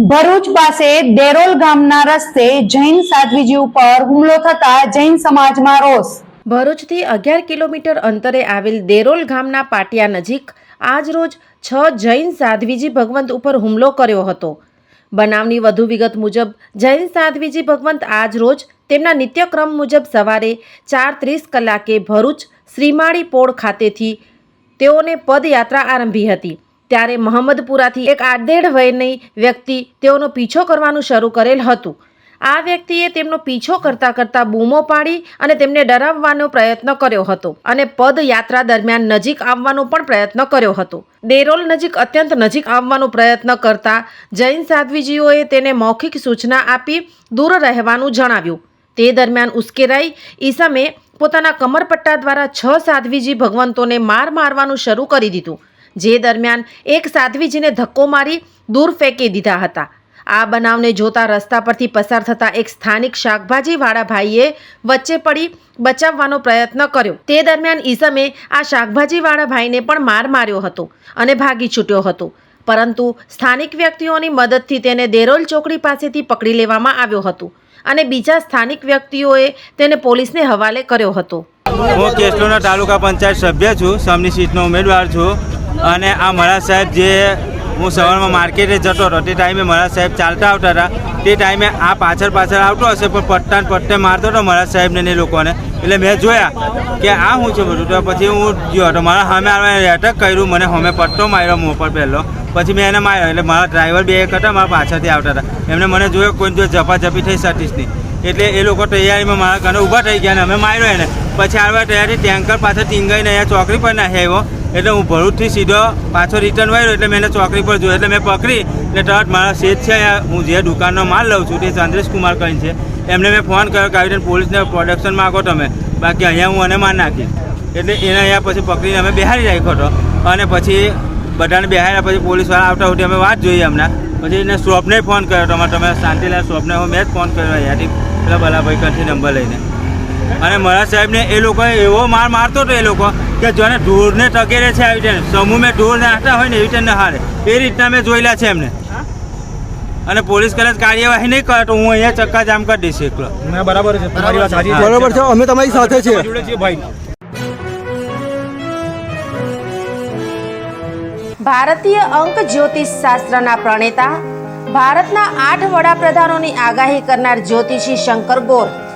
Bharuch પાસે દેરોલ ગામના રસ્તે જૈન સાધ્વીજી ઉપર હુમલો થતા જૈન સમાજમાં રોષ. ભરૂચથી અગિયાર કિલોમીટર અંતરે આવેલ દેરોલ ગામના પાટિયા નજીક આજરોજ છ જૈન સાધ્વીજી ભગવંત ઉપર હુમલો કર્યો હતો. બનાવની વધુ વિગત મુજબ, જૈન સાધ્વીજી ભગવંત આજરોજ તેમના નિત્યક્રમ મુજબ સવારે ચાર ત્રીસ કલાકે ભરૂચ શ્રીમાળી પોળ ખાતેથી તેઓને પદયાત્રા આરંભી હતી. ત્યારે મહમ્મદપુરાથી એક આડદેડ વયની વ્યક્તિ તેઓનો પીછો કરવાનું શરૂ કરેલ હતું. આ વ્યક્તિએ તેમનો પીછો કરતા કરતા બૂમો પાડી અને તેમને ડરાવવાનો પ્રયત્ન કર્યો હતો અને પદયાત્રા દરમિયાન નજીક આવવાનો પણ પ્રયત્ન કર્યો હતો. દેરોલ નજીક અત્યંત નજીક આવવાનો પ્રયત્ન કરતા જૈન સાધ્વીજીઓએ તેને મૌખિક સૂચના આપી દૂર રહેવાનું જણાવ્યું. તે દરમિયાન ઉશ્કેરાઈ ઈસમે પોતાના કમરપટ્ટા દ્વારા છ સાધ્વીજી ભગવંતોને માર મારવાનું શરૂ કરી દીધું. જે દરમિયાન એક સાધ્વીજીને ધક્કો મારી દૂર ફેંકી દીધા હતા. આ બનાવને જોતા રસ્તા પરથી પસાર થતા એક સ્થાનિક શાકભાજીવાળા ભાઈએ વચ્ચે પડી બચાવવાનો પ્રયત્ન કર્યો. તે દરમિયાન ઈસમે આ શાકભાજીવાળા ભાઈને પણ માર માર્યો હતો અને ભાગી છૂટ્યો હતો. પરંતુ સ્થાનિક વ્યક્તિઓની મદદથી તેને દેરોલ ચોકડી પાસેથી પકડી લેવામાં આવ્યો હતો અને બીજા સ્થાનિક વ્યક્તિઓએ તેને પોલીસને હવાલે કર્યો હતો. હું કેસલોના તાલુકા પંચાયત સભ્ય છું. સમની સીટનો ઉમેદવાર છું. અને આ મહારાજ સાહેબ જે હું સવારમાં માર્કેટે જતો હતો, તે ટાઈમે મહારાજ સાહેબ ચાલતા આવતા હતા. તે ટાઈમે આ પાછળ પાછળ આવતો હશે, પણ પટ્ટા પટ્ટે મારતો હતો મહારાજ સાહેબને એ લોકોને. એટલે મેં જોયા કે આ શું છે બધું. તો પછી હું ગયો હતો. મારા સામે આવવાને એટેક કર્યું. મને હમે પટ્ટો માર્યો, મોં પર પહેલો. પછી મેં એને માર્યો. એટલે મારા ડ્રાઈવર બે એક હતા, મારા પાછળથી આવતા હતા. એમને મને જોયો કોઈ જો ઝપાઝપી થઈ નહીં એટલે એ લોકો તૈયારીમાં મારા ઘરે ઊભા થઈ ગયા અને અમે માર્યો એને. પછી આવ્યા તૈયારી ટેન્કર પાછળ ટીંગાઈને અહીંયા ચોકડી પર નાખી આવ્યો. એટલે હું ભરૂચથી સીધો પાછો રિટર્ન વાળ્યો એટલે મેં ચોકરી પર જોયો. એટલે મેં પકડી એટલે તરત મારા શેઠ છે હું જે દુકાનનો માલ લઉં છું તે ચંદ્રેશ કુમાર કરીને છે. એમને મેં ફોન કર્યો કે આવી પોલીસને પ્રોડક્શન માગો તમે. બાકી અહીંયા હું એને માર નાખી. એટલે એને અહીંયા પછી પકડીને અમે બેહારી રાખ્યો હતો. અને પછી બધાને બેહાર્યા પછી પોલીસવાળા આવતા સુધી અમે વાત જોઈએ હમણાં. પછી એને શોપને ફોન કર્યો તમારે તમે શાંતિલાલ શોપને મેં જ ફોન કર્યો અહીંયાથી. પેલા બલાભાઈ કંઠી નંબર લઈને. અને મહારાજ સાહેબને એ લોકોએ એવો માર મારતો હતો એ લોકો કે જોને ઢોરને ટકેરે છે આવી રીતે. સમૂહ મેં ઢોર નાખતા હોય ને એવી રીતે હારે એ રીતના મેં જોયેલા છે એમને. અને પોલીસ કદાચ કાર્યવાહી નહીં કરે તો હું અહીંયા ચક્કા જામ કરી દઈશ એકલો. બરાબર છે. તમારી છે. અમે તમારી સાથે છે ભાઈ. ભારતીય અંક જ્યોતિષ શાસ્ત્રના પ્રણેતા ભારતના આઠ વડાપ્રધાનોની આગાહી કરનાર જ્યોતિષી શંકર ગોર.